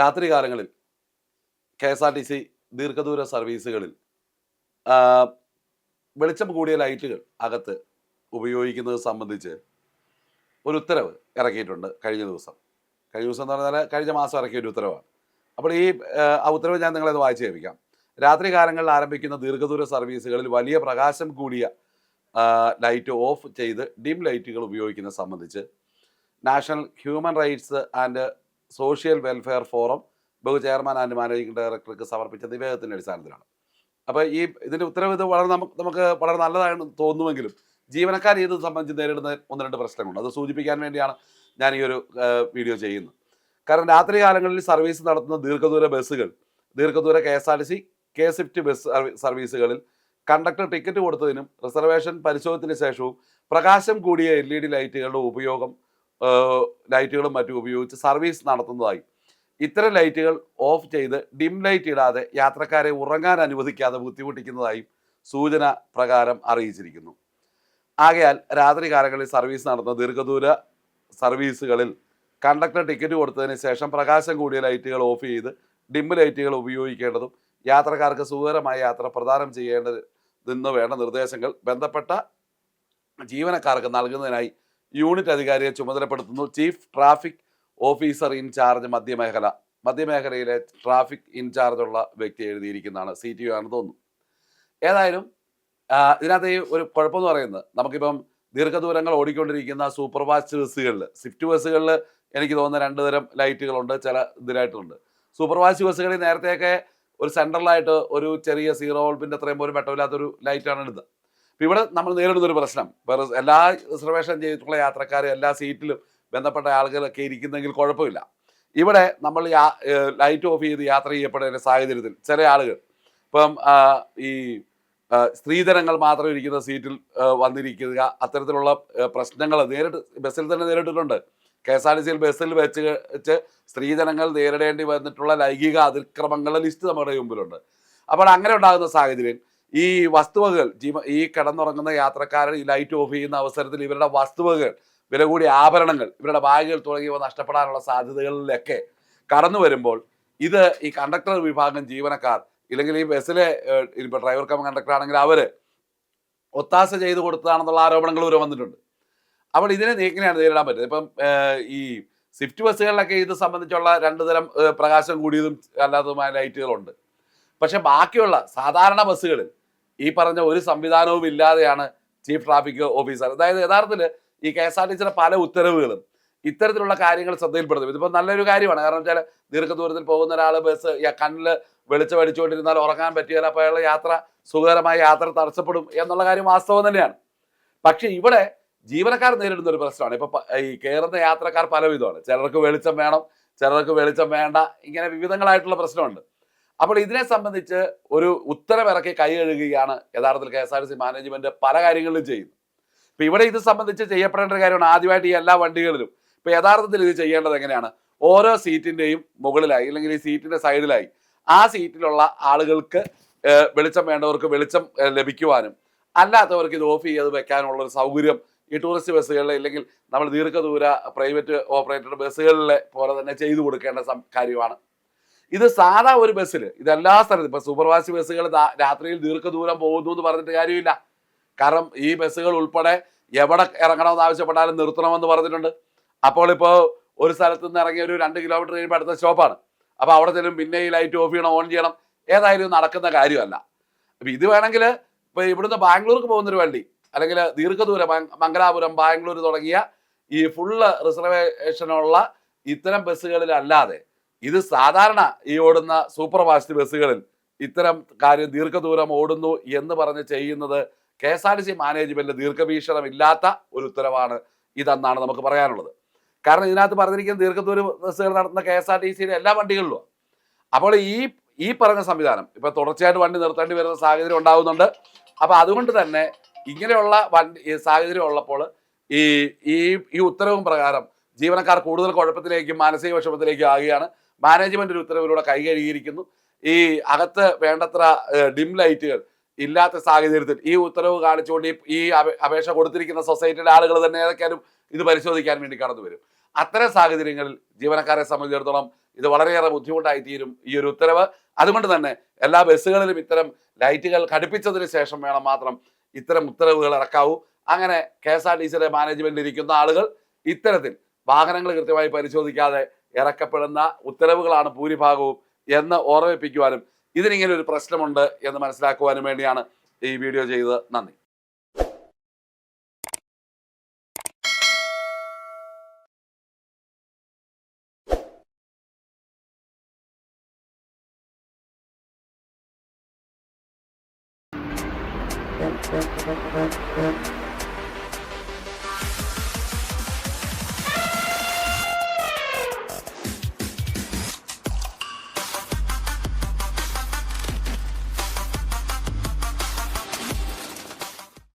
രാത്രി കാലങ്ങളിൽ K S R T C ദീർഘദൂര സർവീസുകളിൽ വെളിച്ചം കൂടിയ ലൈറ്റുകൾ അകത്ത് ഉപയോഗിക്കുന്നത് സംബന്ധിച്ച് ഒരു ഉത്തരവ് ഇറക്കിയിട്ടുണ്ട് കഴിഞ്ഞ ദിവസം. കഴിഞ്ഞ ദിവസം എന്ന് പറഞ്ഞാൽ കഴിഞ്ഞ മാസം ഇറക്കിയ ഒരു ഉത്തരവാണ്. അപ്പോൾ ഈ ആ, ഉത്തരവ് ഞാൻ നിങ്ങളത് വായിച്ചു കേൾപ്പിക്കാം. രാത്രി കാലങ്ങളിൽ ആരംഭിക്കുന്ന ദീർഘദൂര സർവീസുകളിൽ വലിയ പ്രകാശം കൂടിയ ലൈറ്റ് ഓഫ് ചെയ്ത് ഡിം ലൈറ്റുകൾ ഉപയോഗിക്കുന്നത് സംബന്ധിച്ച് national human rights and social welfare forum ബഹു ചെയർമാൻ ആൻഡ് മാനേജിംഗ് ഡയറക്ടർക്ക് സമർപ്പിച്ച നിവേദനത്തിന്റെ അടിസ്ഥാനത്തിലാണ്. അപ്പോൾ ഈ ഇതിന്റെ ഉത്തരവ് ഇത് വളരെ നമുക്ക് നമുക്ക് വളരെ നല്ലതാണെന്ന് തോന്നുമെങ്കിലും ജീവനക്കാർ ഇത് സംബന്ധിച്ച് നേരിടുന്ന ഒന്ന് രണ്ട് പ്രശ്നങ്ങളുണ്ട്. അത് സൂചിപ്പിക്കാൻ വേണ്ടിയാണ് ഞാൻ ഈ ഒരു വീഡിയോ ചെയ്യുന്നത്. കാരണം രാത്രി കാലങ്ങളിൽ സർവീസ് നടത്തുന്ന ദീർഘദൂര ബസ്സുകൾ ദീർഘദൂര K S R T C K swift bus സർവീസുകളിൽ conductor ticket കൊടുത്തതിനും റിസർവേഷൻ പരിശോധനത്തിന് ശേഷവും പ്രകാശം കൂടിയ എൽ ഇ ഡി ലൈറ്റുകളുടെ ഉപയോഗം ലൈറ്റുകളും മറ്റും ഉപയോഗിച്ച് സർവീസ് നടത്തുന്നതായി. ഇത്തരം ലൈറ്റുകൾ ഓഫ് ചെയ്ത് ഡിം ലൈറ്റ് ഇടാതെ യാത്രക്കാരെ ഉറങ്ങാൻ അനുവദിക്കാതെ ബുദ്ധിമുട്ടിക്കുന്നതായും സൂചന പ്രകാരം അറിയിച്ചിരിക്കുന്നു. ആകയാൽ രാത്രി കാലങ്ങളിൽ സർവീസ് നടത്തുന്ന ദീർഘദൂര സർവീസുകളിൽ കണ്ടക്ടർ ടിക്കറ്റ് കൊടുത്തതിന് ശേഷം പ്രകാശം കൂടിയ ലൈറ്റുകൾ ഓഫ് ചെയ്ത് ഡിം ലൈറ്റുകൾ ഉപയോഗിക്കേണ്ടതും യാത്രക്കാർക്ക് സുഖകരമായ യാത്ര പ്രദാനം ചെയ്യേണ്ടതെന്ന് വേണ്ട നിർദ്ദേശങ്ങൾ ബന്ധപ്പെട്ട ജീവനക്കാർക്ക് നൽകുന്നതിനായി യൂണിറ്റ് അധികാരിയെ ചുമതലപ്പെടുത്തുന്നു. Chief traffic officer in charge മധ്യമേഖല. മധ്യമേഖലയിലെ ട്രാഫിക് ഇൻചാർജ് ഉള്ള വ്യക്തി എഴുതിയിരിക്കുന്നതാണ്. സി ടി ആണെന്ന് തോന്നുന്നു. ഏതായാലും ഇതിനകത്ത് ഈ ഒരു കുഴപ്പമെന്ന് പറയുന്നത് നമുക്കിപ്പം ദീർഘദൂരങ്ങൾ ഓടിക്കൊണ്ടിരിക്കുന്ന സൂപ്പർ ഫാസ്റ്റ് ബസ്സുകളിൽ സ്വിഫ്റ്റ് ബസ്സുകളിൽ എനിക്ക് തോന്നുന്ന രണ്ട് തരം ലൈറ്റുകളുണ്ട് ചില ഇതിലായിട്ടുണ്ട്. സൂപ്പർ ഫാസ്റ്റ് ബസ്സുകളിൽ നേരത്തെയൊക്കെ ഒരു സെൻട്രലായിട്ട് ഒരു ചെറിയ സീറോ വോൾപ്പിന്റെ അത്രയും പോലും വെട്ടമില്ലാത്തൊരു ലൈറ്റാണ് ഇടുന്നത് അപ്പം ഇവിടെ നമ്മൾ നേരിടുന്ന ഒരു പ്രശ്നം. വേറെ എല്ലാ റിസർവേഷൻ ചെയ്തിട്ടുള്ള യാത്രക്കാരും എല്ലാ സീറ്റിലും ബന്ധപ്പെട്ട ആളുകളൊക്കെ ഇരിക്കുന്നെങ്കിൽ കുഴപ്പമില്ല. ഇവിടെ നമ്മൾ ലൈറ്റ് ഓഫ് ചെയ്ത് യാത്ര ചെയ്യപ്പെടുന്ന സാഹചര്യത്തിൽ ചില ആളുകൾ ഇപ്പം ഈ സ്ത്രീധനങ്ങൾ മാത്രം ഇരിക്കുന്ന സീറ്റിൽ വന്നിരിക്കുക അത്തരത്തിലുള്ള പ്രശ്നങ്ങൾ നേരിട്ട് ബസ്സിൽ തന്നെ നേരിട്ടിട്ടുണ്ട്. കെ എസ് ആർ ടി സിയിൽ ബസ്സിൽ വെച്ച് വെച്ച് സ്ത്രീധനങ്ങൾ നേരിടേണ്ടി വന്നിട്ടുള്ള ലൈംഗിക അതിക്രമങ്ങളുടെ ലിസ്റ്റ് നമ്മുടെ മുമ്പിലുണ്ട്. അപ്പോൾ അങ്ങനെ ഉണ്ടാകുന്ന സാഹചര്യം ഈ വസ്തുവകൾ ജീവ ഈ കിടന്നുറങ്ങുന്ന യാത്രക്കാരൻ ഈ ലൈറ്റ് ഓഫ് ചെയ്യുന്ന അവസരത്തിൽ ഇവരുടെ വസ്തുവകൾ വില കൂടിയ ആഭരണങ്ങൾ ഇവരുടെ ബാഗുകൾ തുടങ്ങിയവ നഷ്ടപ്പെടാനുള്ള സാധ്യതകളിലൊക്കെ കടന്നു വരുമ്പോൾ ഇത് ഈ കണ്ടക്ടർ വിഭാഗം ജീവനക്കാർ ഇല്ലെങ്കിൽ ഈ ബസ്സിലെ ഇപ്പോൾ ഡ്രൈവർ കം കണ്ടക്ടർ ആണെങ്കിൽ അവർ ഒത്താശ ചെയ്ത് കൊടുത്തതാണെന്നുള്ള ആരോപണങ്ങൾ വരെ വന്നിട്ടുണ്ട്. അപ്പോൾ ഇതിനെ എങ്ങനെയാണ് നേരിടാൻ പറ്റുന്നത്? ഇപ്പം ഈ സ്വിഫ്റ്റ് ബസ്സുകളിലൊക്കെ ഇത് സംബന്ധിച്ചുള്ള രണ്ട് തരം പ്രകാശം കൂടിയതും അല്ലാത്തതുമായ ലൈറ്റുകളുണ്ട് പക്ഷെ ബാക്കിയുള്ള സാധാരണ ബസ്സുകളിൽ ഈ പറഞ്ഞ ഒരു സംവിധാനവും ഇല്ലാതെയാണ് ചീഫ് ട്രാഫിക് ഓഫീസർ. അതായത് യഥാർത്ഥത്തിൽ ഈ കെ എസ് ആർ ടി സിയുടെ പല ഉത്തരവുകളും ഇത്തരത്തിലുള്ള കാര്യങ്ങൾ ശ്രദ്ധയിൽപ്പെടുത്തും. ഇതിപ്പോൾ നല്ലൊരു കാര്യമാണ്. കാരണം വെച്ചാൽ ദീർഘദൂരത്തിൽ പോകുന്ന ഒരാൾ ബസ് കണ്ണിൽ വെളിച്ചം അടിച്ചുകൊണ്ടിരുന്നാൽ ഉറങ്ങാൻ പറ്റിയാൽ അപ്പോൾ അയാളുടെ യാത്ര സുഖകരമായ യാത്ര തടസ്സപ്പെടും എന്നുള്ള കാര്യം വാസ്തവം തന്നെയാണ്. പക്ഷേ ഇവിടെ ജീവനക്കാർ നേരിടുന്ന ഒരു പ്രശ്നമാണ്. ഇപ്പൊ ഈ കയറുന്ന യാത്രക്കാർ പലവിധമാണ്. ചിലർക്ക് വെളിച്ചം വേണം ചിലർക്ക് വെളിച്ചം വേണ്ട ഇങ്ങനെ വിവിധങ്ങളായിട്ടുള്ള പ്രശ്നമുണ്ട്. അപ്പോൾ ഇതിനെ സംബന്ധിച്ച് ഒരു ഉത്തരവിറക്കി കൈ കഴുകുകയാണ് യഥാർത്ഥത്തിൽ K S R T C management പല കാര്യങ്ങളിലും ചെയ്യുന്നത് ഇപ്പൊ ഇവിടെ ഇത് സംബന്ധിച്ച് ചെയ്യപ്പെടേണ്ട ഒരു കാര്യമാണ് ആദ്യമായിട്ട് ഈ എല്ലാ വണ്ടികളിലും. ഇപ്പൊ യഥാർത്ഥത്തിൽ ഇത് ചെയ്യേണ്ടത് എങ്ങനെയാണ്? ഓരോ സീറ്റിന്റെയും മുകളിലായി അല്ലെങ്കിൽ ഈ സീറ്റിന്റെ സൈഡിലായി ആ സീറ്റിലുള്ള ആളുകൾക്ക് വെളിച്ചം വേണ്ടവർക്ക് വെളിച്ചം ലഭിക്കുവാനും അല്ലാത്തവർക്ക് ഇത് ഓഫ് ചെയ്ത് വെക്കാനുള്ള ഒരു സൗകര്യം ഈ ടൂറിസ്റ്റ് ബസ്സുകളിൽ ഇല്ലെങ്കിൽ നമ്മൾ ദീർഘദൂര പ്രൈവറ്റ് ഓപ്പറേറ്റഡ് ബസ്സുകളിലെ പോലെ തന്നെ ചെയ്തു കൊടുക്കേണ്ട കാര്യമാണ്. ഇത് സാധാ ഒരു ബസ്സിൽ ഇത് എല്ലാ സ്ഥലത്തും. ഇപ്പൊ സൂപ്പർവാസി ബസ്സുകൾ രാത്രിയിൽ ദീർഘദൂരം പോകുന്നു എന്ന് പറഞ്ഞിട്ട് കാര്യമില്ല. കാരണം ഈ ബസ്സുകൾ ഉൾപ്പെടെ എവിടെ ഇറങ്ങണമെന്ന് ആവശ്യപ്പെട്ടാലും നിർത്തണമെന്ന് പറഞ്ഞിട്ടുണ്ട്. അപ്പോൾ ഇപ്പോൾ ഒരു സ്ഥലത്ത് നിന്ന് ഇറങ്ങിയ ഒരു രണ്ട് കിലോമീറ്റർ കഴിയുമ്പോൾ അടുത്ത സ്റ്റോപ്പാണ്. അപ്പോൾ അവിടെ ചെല്ലും പിന്നെ ഈ ലൈറ്റ് ഓഫ് ചെയ്യണം ഓൺ ചെയ്യണം. ഏതായാലും നടക്കുന്ന കാര്യമല്ല. അപ്പം ഇത് വേണമെങ്കിൽ ഇപ്പോൾ ഇവിടുന്ന് ബാംഗ്ലൂർക്ക് പോകുന്നൊരു വണ്ടി അല്ലെങ്കിൽ ദീർഘദൂരം മംഗലാപുരം ബാംഗ്ലൂർ തുടങ്ങിയ ഈ ഫുള്ള് റിസർവേഷനുള്ള ഇത്തരം ബസ്സുകളിലല്ലാതെ ഇത് സാധാരണ ഈ ഓടുന്ന സൂപ്പർ ഫാസ്റ്റ് ബസ്സുകളിൽ ഇത്തരം കാര്യം ദീർഘദൂരം ഓടുന്നു എന്ന് പറഞ്ഞ് ചെയ്യുന്നത് K S R T C management ദീർഘവീക്ഷണം ഇല്ലാത്ത ഒരു ഉത്തരവാണ് ഇതെന്നാണ് നമുക്ക് പറയാനുള്ളത്. കാരണം ഇതിനകത്ത് പറഞ്ഞിരിക്കുന്ന ദീർഘദൂര ബസ്സുകൾ നടത്തുന്ന കെ എസ് ആർ ടി സിയുടെ എല്ലാ വണ്ടികളിലും അപ്പോൾ ഈ ഈ പറഞ്ഞ സംവിധാനം ഇപ്പൊ തുടർച്ചയായിട്ട് വണ്ടി നിർത്തേണ്ടി വരുന്ന സാഹചര്യം ഉണ്ടാകുന്നുണ്ട് അപ്പൊ അതുകൊണ്ട് തന്നെ ഇങ്ങനെയുള്ള വണ്ടി സാഹചര്യം ഉള്ളപ്പോൾ ഈ ഈ ഉത്തരവും പ്രകാരം ജീവനക്കാർ കൂടുതൽ കുഴപ്പത്തിലേക്കും മാനസിക വിഷമത്തിലേക്കും ആകുകയാണ്. മാനേജ്മെന്റ് ഒരു ഉത്തരവിലൂടെ കൈ കഴുകിയിരിക്കുന്നു. ഈ അകത്ത് വേണ്ടത്ര ഡിം ലൈറ്റുകൾ ഇല്ലാത്ത സാഹചര്യത്തിൽ ഈ ഉത്തരവ് കാണിച്ചുകൊണ്ട് ഈ അപേക്ഷ കൊടുത്തിരിക്കുന്ന സൊസൈറ്റിയുടെ ആളുകൾ തന്നെ ഏതൊക്കെയാലും ഇത് പരിശോധിക്കാൻ വേണ്ടി കടന്നു വരും. അത്തരം സാഹചര്യങ്ങളിൽ ജീവനക്കാരെ സംബന്ധിച്ചിടത്തോളം ഇത് വളരെയേറെ ബുദ്ധിമുട്ടായി തീരും ഈ ഒരു ഉത്തരവ്. അതുകൊണ്ട് തന്നെ എല്ലാ ബസ്സുകളിലും ഇത്തരം ലൈറ്റുകൾ ഘടിപ്പിച്ചതിന് ശേഷം വേണം മാത്രം ഇത്തരം ഉത്തരവുകൾ ഇറക്കാവൂ. അങ്ങനെ കെ എസ് ആർ ടി സിയുടെ മാനേജ്മെന്റിൽ ഇരിക്കുന്ന ആളുകൾ ഇത്തരത്തിൽ വാഹനങ്ങൾ കൃത്യമായി പരിശോധിക്കാതെ ഇറക്കപ്പെടുന്ന ഉത്തരവുകളാണ് ഭൂരിഭാഗവും എന്ന് ഓർമ്മിപ്പിക്കുവാനും ഇതിനിങ്ങനെ ഒരു പ്രശ്നമുണ്ട് എന്ന് മനസ്സിലാക്കുവാനും വേണ്ടിയാണ് ഈ വീഡിയോ ചെയ്തത് നന്ദി Thank you.